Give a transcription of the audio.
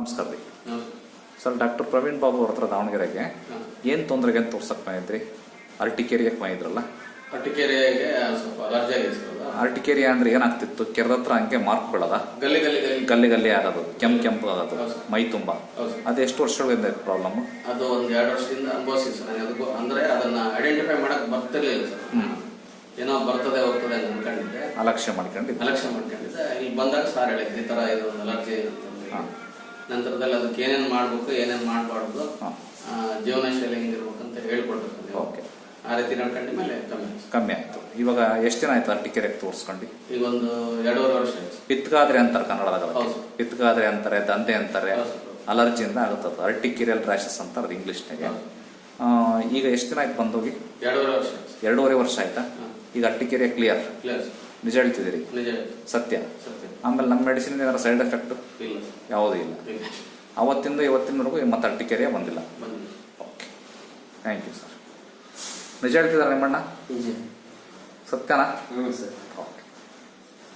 ನಮಸ್ಕಾರ ರೀ. Sir doctor Praveen Babu ಅವ್ರ ಹತ್ರ ದಾವಣಗೆರೆಗೆ. ಏನು ತೊಂದರೆಗೆ ಅಂತ ತೋರ್ಸಕ್ ಬಂದಿದ್ರಿ? ಅರ್ಟಿಕೇರಿಯಕ್ಕೆ ಬಂದಿದ್ರಲ್ಲ? ಅರ್ಟಿಕೇರಿಯಾಗೆ ಸ್ವಲ್ಪ ಅಲರ್ಜಿ ಆಗಿದೆ ಸರ್. ಅರ್ಟಿಕೇರಿಯಾ ಅಂದ್ರೆ ಏನಾಗ್ತಿತ್ತು? ಕೆರೆದ ಹತ್ರ ಹಂಗೆ ಮಾರ್ಕ್ ಬೀಳದ? ಗಲ್ಲಿ ಗಲ್ಲಿ ಗಲ್ಲಿ. ಗಲ್ಲಿ ಆಗೋದು ಕೆಂಪ್ ಕೆಂಪು ಆಗೋದು ಮೈ ತುಂಬ. ಅದು ಎಷ್ಟು ವರ್ಷಗಳಿಂದ ಪ್ರಾಬ್ಲಮ್ ಅದು ಒಂದು ಎರಡು ವರ್ಷದಿಂದ ಅನುಭವಿಸಿ ಸರ್. ಅದಕ್ಕೂ ಅಂದ್ರೆ ಅದನ್ನ ಐಡೆಂಟಿಫೈ ಮಾಡಕ್ ಬರ್ತಿರ್ಲಿಲ್ಲ ಸರ್. ಏನೋ ಬರ್ತದೆ ಹೋಗ್ತದೆ ಅಂತ ಅನ್ಕೊಂಡಿದ್ದೆ. ಅಲಕ್ಷ್ಯ ಮಾಡ್ಕೊಂಡಿದ್ದು. ಅಲಕ್ಷ ಮಾಡ್ಕೊಂಡಿದ್ದೆ. ಇಲ್ಲಿ ಬಂದಾಗ ಸಾರ್ ಹೇಳಿದ್ರು ಈ ತರ ಇದು ಅಲರ್ಜಿ ಹಾಂ. ನಂತರದಲ್ಲಿ ಅದಕ್ಕೆ ಏನೇನು ಮಾಡಬೇಕು ಏನೇನು ಮಾಡಬಾರ್ದು. ಜೀವನ ಶೈಲಿ ಹೆಂಗಿರ್ಬೇಕು ಅಂತ ಹೇಳ್ಕೊಡ್ಬೇಕು ನೀವು. ಓಕೆ ಆ ರೀತಿ ನೋಡ್ಕೊಂಡು ಮೇಲೆ ಕಮ್ಮಿ ಆಯ್ತು. ಕಮ್ಮಿ ಆಯಿತು ಇವಾಗ ಎಷ್ಟು ದಿನ ಆಯ್ತು ಅರ್ಟಿಕೇರಿಯಕ್ಕೆ ತೋರಿಸ್ಕೊಂಡು ಈಗ ಒಂದು ಎರಡೂವರೆ ವರ್ಷ ಆಯ್ತು ಪಿತ್ಕಾದ್ರೆ ಅಂತಾರೆ ಕನ್ನಡದಾಗ ಹೌದು. ಪಿತ್ಗಾದ್ರೆ ಅಂತಾರೆ ದಂತೆ ಅಂತಾರೆ ಹೌದು. ಅಲರ್ಜಿಯಿಂದ ಆಗುತ್ತದೆ ಅರ್ಟಿಕೇರಿಯಲ್ ರ್ಯಾಶಸ್ ಅಂತಾರೆ ಅದು ಇಂಗ್ಲೀಷ್ನಾಗೆ ಹೌದು. ಈಗ ಎಷ್ಟು ದಿನ ಆಯ್ತು ಬಂದೋಗಿ ಎರಡೂವರೆ ವರ್ಷ ಆಯ್ತು. ಎರಡೂವರೆ ವರ್ಷ ಆಯ್ತಾ ಹಾಂ. ಈಗ ಅರ್ಟಿಕೇರಿಯಾ ಕ್ಲಿಯರ್ ಕ್ಲಿಯರ್ ನಿಜ ಹೇಳ್ತಿದ್ದೀರಿ. ಸತ್ಯ. ಸತ್ಯ. ಆಮೇಲೆ ನಮ್ಮ ಮೆಡಿಸಿನ್ ಏನಾದ್ರು ಸೈಡ್ ಎಫೆಕ್ಟ್. ಯಾವುದೂ ಇಲ್ಲ. ಅವತ್ತಿಂದ ಇವತ್ತಿನವರೆಗೂ ಮತ್ತೆ ಅಟ್ಟಿ ಬಂದಿಲ್ಲ. ಬಂದಿಲ್ಲ. ಓಕೆ ಥ್ಯಾಂಕ್ ಯು ಸರ್ ನಿಜ ಹೇಳ್ತಿದ್ದಾರೆ ನಿಮ್ಮಣ್ಣ? ಸತ್ಯನಾ?